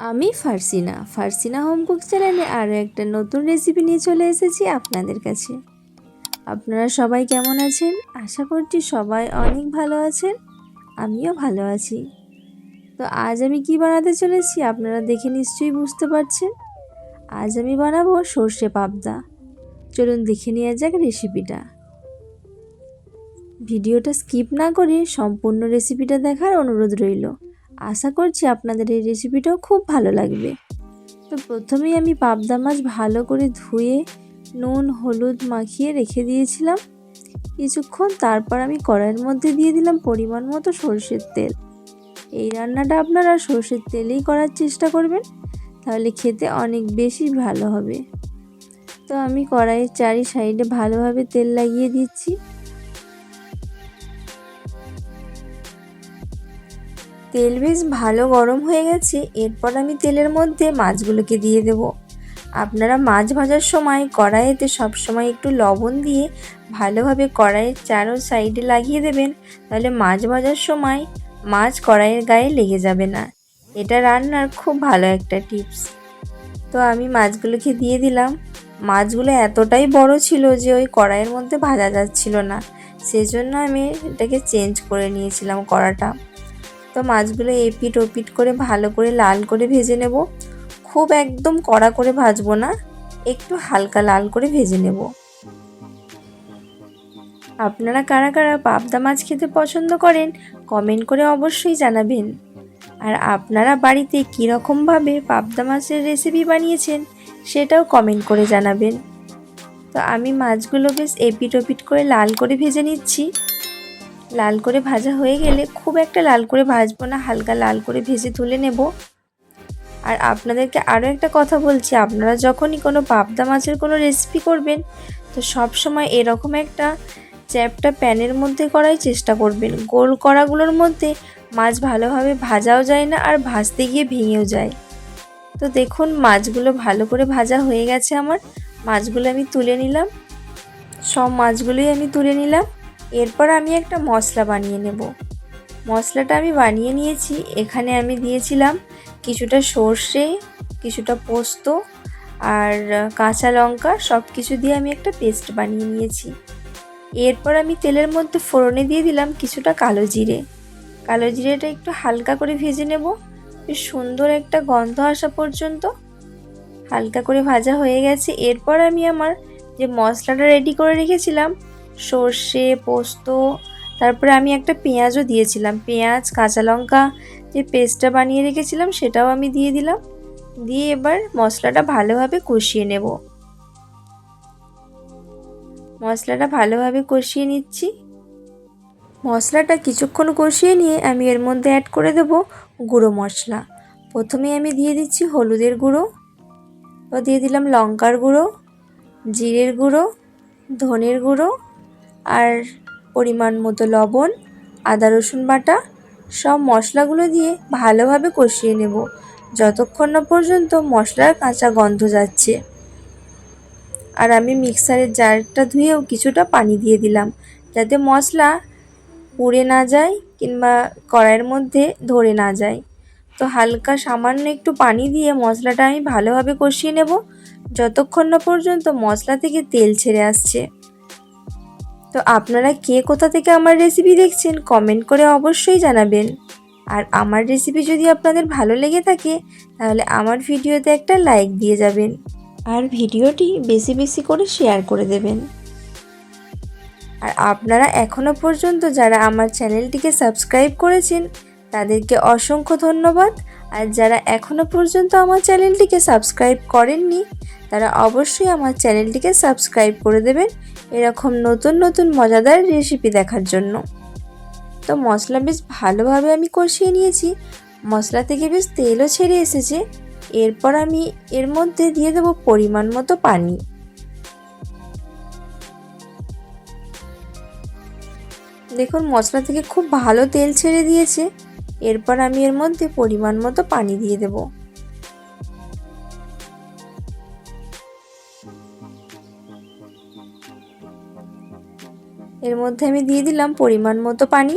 আমি ফার্সিনা। ফার্সিনা home cook চ্যানেলে আরও একটা নতুন রেসিপি নিয়ে চলে এসেছি আপনাদের কাছে। আপনারা সবাই কেমন আছেন? আশা করছি সবাই অনেক ভালো আছেন, আমিও ভালো আছি। তো আজ আমি কি বানাতে চলেছি আপনারা দেখে নিশ্চয়ই বুঝতে পারছেন। আজ আমি বানাবো সর্ষে পাবদা। চলুন দেখে নেওয়া যাক রেসিপিটা ভিডিওটা স্কিপ না করে সম্পূর্ণ রেসিপিটা দেখার অনুরোধ রইল। আশা করছি আপনাদের এই রেসিপিটাও খুব ভালো লাগবে। তো প্রথমেই আমি পাবদা মাছ ভালো করে ধুয়ে, নুন, হলুদ মাখিয়ে রেখে দিয়েছিলাম। কিছুক্ষণ তারপর আমি কড়াইয়ের মধ্যে দিয়ে দিলাম পরিমাণ মতো সর্ষের তেল। এই রান্নাটা আপনারা সর্ষের তেলেই করার চেষ্টা করবেন, তাহলে খেতে অনেক বেশি ভালো হবে। তো আমি কড়াইয়ের চারি সাইডে ভালোভাবে তেল লাগিয়ে দিচ্ছি। তেল বেশ ভালো গরম হয়ে গেছে, এরপর আমি তেলের মধ্যে মাছগুলোকে দিয়ে দেব। আপনারা মাছ ভাজার সময় কড়াইতে সবসময় একটু লবণ দিয়ে ভালোভাবে কড়াইয়ের চারো সাইডে লাগিয়ে দেবেন, তাহলে মাছ ভাজার সময় মাছ কড়াইয়ের গায়ে লেগে যাবে না। এটা রান্নার খুব ভালো একটা টিপস। তো আমি মাছগুলোকে দিয়ে দিলাম। মাছগুলো এতটাই বড় ছিল যে ওই কড়াইয়ের মধ্যে ভাজা যাচ্ছিল না। সেজন্য আমি এটাকে চেঞ্জ করে নিয়েছিলাম কড়াটা। তো মাছগুলো এপিট ওপিট করে ভালো করে লাল করে ভেজে নেব। খুব একদম কড়া করে ভাজবো না, একটু হালকা লাল করে ভেজে নেব। আপনারা কারা কারা পাবদা মাছ খেতে পছন্দ করেন কমেন্ট করে অবশ্যই জানাবেন। আর আপনারা বাড়িতে কীরকমভাবে পাবদা মাছের রেসিপি বানিয়েছেন, সেটাও কমেন্ট করে জানাবেন। তো আমি মাছগুলো বেশ এপিট ওপিট করে লাল করে ভেজে নিচ্ছি। লাল করে ভাজা হয়ে গেলে খুব একটা লাল করে ভাজবো না, হালকা লাল করে ভেজে তুলে নেব। আর আপনাদেরকে আরও একটা কথা বলছি, আপনারা যখনই কোনো পাবদা মাছের কোনো রেসিপি করবেন, তো সব সময় এরকম একটা চ্যাপটা প্যানের মধ্যে করাই চেষ্টা করবেন। গোল করাগুলোর মধ্যে মাছ ভালোভাবে ভাজাও যায় না আর ভাজতে গিয়ে ভেঙেও যায়। তো দেখুন, মাছগুলো ভালো করে ভাজা হয়ে গেছে আমার। মাছগুলো আমি তুলে নিলাম। সব মাছগুলোই আমি তুলে নিলাম। এরপর আমি একটা মশলা বানিয়ে নেব। মশলাটা আমি বানিয়ে নিয়েছি। এখানে আমি দিয়েছিলাম কিছুটা সর্ষে, কিছুটা পোস্ত আর কাঁচা লঙ্কা সব কিছু দিয়ে আমি একটা পেস্ট বানিয়ে নিয়েছি। এরপর আমি তেলের মধ্যে ফোড়নে দিয়ে দিলাম কিছুটা কালো জিরে। কালো জিরেটা একটু হালকা করে ভেজে নেব। সুন্দর একটা গন্ধ আসা পর্যন্ত হালকা করে ভাজা হয়ে গেছে। এরপর আমি আমার যে মশলাটা রেডি করে রেখেছিলাম সর্ষে, পোস্ত, তারপরে আমি একটা পেঁয়াজও দিয়েছিলাম। পেঁয়াজ, কাঁচা লঙ্কা যে পেস্টটা বানিয়ে রেখেছিলাম সেটাও আমি দিয়ে দিলাম। দিয়ে এবার মশলাটা ভালোভাবে কষিয়ে নেব। মশলাটা ভালোভাবে কষিয়ে নিচ্ছি। মশলাটা কিছুক্ষণ কষিয়ে নিয়ে আমি এর মধ্যে অ্যাড করে দেব গুঁড়ো মশলা। প্রথমে আমি দিয়ে দিচ্ছি হলুদের গুঁড়ো দিয়ে দিলাম লঙ্কার গুঁড়ো, জিরের গুঁড়ো, ধনের গুঁড়ো আর পরিমাণ মতো লবণ, আদা রসুন বাটা, সব মশলাগুলো দিয়ে ভালোভাবে কষিয়ে নেব। যতক্ষণ না পর্যন্ত মশলার কাঁচা গন্ধ যাচ্ছে। আর আমি মিক্সারের জারটা ধুয়েও কিছুটা পানি দিয়ে দিলাম, যাতে মশলা পুড়ে না যায় কিংবা কড়াইয়ের মধ্যে ধরে না যায়। তো হালকা সামান্য একটু পানি দিয়ে মশলাটা আমি ভালোভাবে কষিয়ে নেব, যতক্ষণ না পর্যন্ত মশলা থেকে তেল ছেড়ে আসছে। তো আপনারা কে কোথা থেকে আমার রেসিপি দেখছেন কমেন্ট করে অবশ্যই জানাবেন। আর আমার রেসিপি যদি আপনাদের ভালো লেগে থাকে, তাহলে আমার ভিডিওতে একটা লাইক দিয়ে যাবেন। আর ভিডিওটি বেশি বেশি করে শেয়ার করে দেবেন। আর আপনারা এখনও পর্যন্ত যারা আমার চ্যানেলটিকে সাবস্ক্রাইব করেছেন, তাদেরকে অসংখ্য ধন্যবাদ। আর যারা এখনও পর্যন্ত আমার চ্যানেলটিকে সাবস্ক্রাইব করেননি তারা অবশ্যই আমার চ্যানেলটিকে সাবস্ক্রাইব করে দেবেন এরকম নতুন নতুন মজাদার রেসিপি দেখার জন্য। তো মশলা বেশ ভালোভাবে আমি কষিয়ে নিয়েছি। মশলা থেকে বেশ তেলও ছেড়ে এসেছে। এরপর আমি এর মধ্যে দিয়ে দেবো পরিমাণ মতো পানি। দেখুন, মশলা থেকে খুব ভালো তেল ছেড়ে দিয়েছে। এরপর আমি এর মধ্যে পরিমাণ মতো পানি দিয়ে দেবো। এর মধ্যে আমি দিয়ে দিলাম পরিমাণ মতো পানি।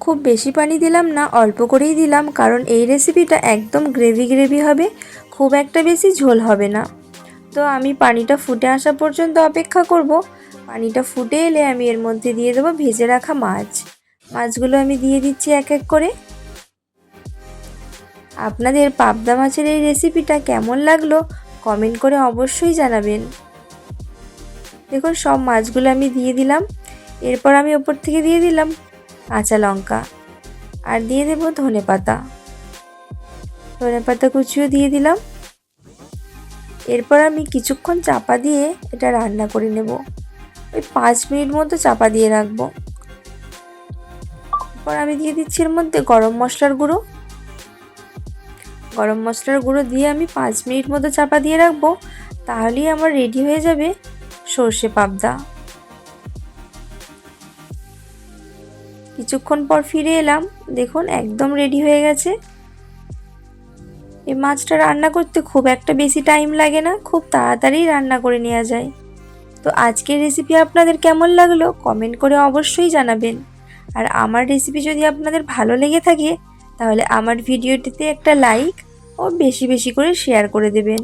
খুব বেশি পানি দিলাম না, অল্প করেই দিলাম, কারণ এই রেসিপিটা একদম গ্রেভি গ্রেভি হবে, খুব একটা বেশি ঝোল হবে না। তো আমি পানিটা ফুটে আসা পর্যন্ত অপেক্ষা করব। পানিটা ফুটে এলে আমি এর মধ্যে দিয়ে দেবো ভেজে রাখা মাছ। মাছগুলো আমি দিয়ে দিচ্ছি এক এক করে। আপনাদের পাবদা মাছের এই রেসিপিটা কেমন লাগল কমেন্ট করে অবশ্যই জানাবেন। দেখুন, সব মাছগুলো আমি দিয়ে দিলাম। এরপর আমি ওপর থেকে দিয়ে দিলাম কাঁচা লঙ্কা আর দিয়ে দেবো ধনে পাতা। ধনে পাতা কুচিও দিয়ে দিলাম। এরপর আমি কিছুক্ষণ চাপা দিয়ে এটা রান্না করে নেব। ওই পাঁচ মিনিট মতো চাপা দিয়ে রাখব। এরপর আমি দিয়ে দিচ্ছি এর মধ্যে গরম মশলার গুঁড়ো। গরম মশলার গুঁড়ো দিয়ে আমি পাঁচ মিনিট মতো চাপা দিয়ে রাখব। তাহলেই আমার রেডি হয়ে যাবে সর্ষে পাবদা। কিছুক্ষণ পর ফিরে এলাম। দেখুন, একদম রেডি হয়ে গেছে। এই মাছটা রান্না করতে খুব একটা বেশি টাইম লাগে না, খুব তাড়াতাড়ি রান্না করে নেওয়া যায়। তো আজকের রেসিপি আপনাদের কেমন লাগল কমেন্ট করে অবশ্যই জানাবেন। আর আমার রেসিপি যদি আপনাদের ভালো লেগে থাকে, তাহলে আমার ভিডিওটিতে একটা লাইক ও বেশি বেশি করে শেয়ার করে দেবেন।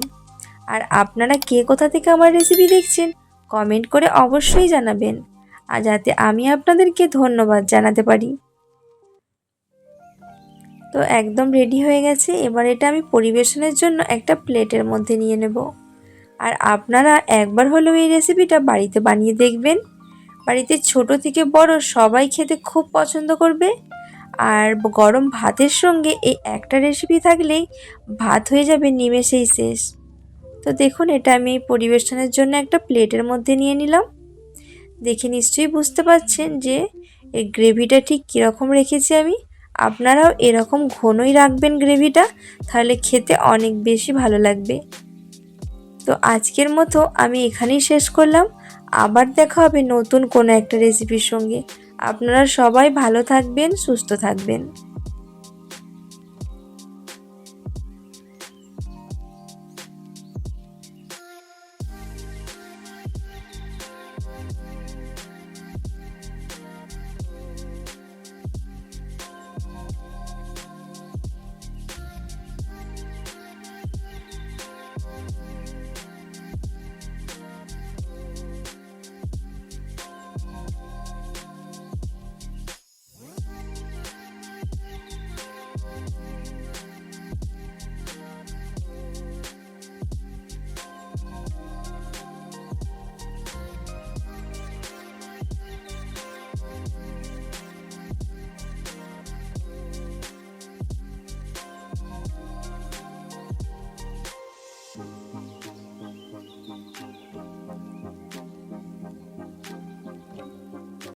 আর আপনারা কে কোথা থেকে আমার রেসিপি দেখছেন কমেন্ট করে অবশ্যই জানাবেন। আর যাতে আমি আপনাদেরকে ধন্যবাদ জানাতে পারি। তো একদম রেডি হয়ে গেছে। এবার এটা আমি পরিবেশনের জন্য একটা প্লেটের মধ্যে নিয়ে নেব। আর আপনারা একবার হলেও এই রেসিপিটা বাড়িতে বানিয়ে দেখবেন। বাড়িতে ছোট থেকে বড় সবাই খেতে খুব পছন্দ করবে। আর গরম ভাতের সঙ্গে এই একটা রেসিপি থাকলেই ভাত হয়ে যাবে নিমেষেই শেষ। তো দেখুন, এটা আমি পরিবেশনের জন্য একটা প্লেটের মধ্যে নিয়ে নিলাম। দেখে নিশ্চয়ই বুঝতে পারছেন যে এই গ্রেভিটা ঠিক কীরকম রেখেছি আমি। আপনারাও এরকম ঘনই রাখবেন গ্রেভিটা, তাহলে খেতে অনেক বেশি ভালো লাগবে। তো আজকের মতো আমি এখানেই শেষ করলাম। আবার দেখা হবে নতুন কোনো একটা রেসিপির সঙ্গে। আপনারা সবাই ভালো থাকবেন, সুস্থ থাকবেন।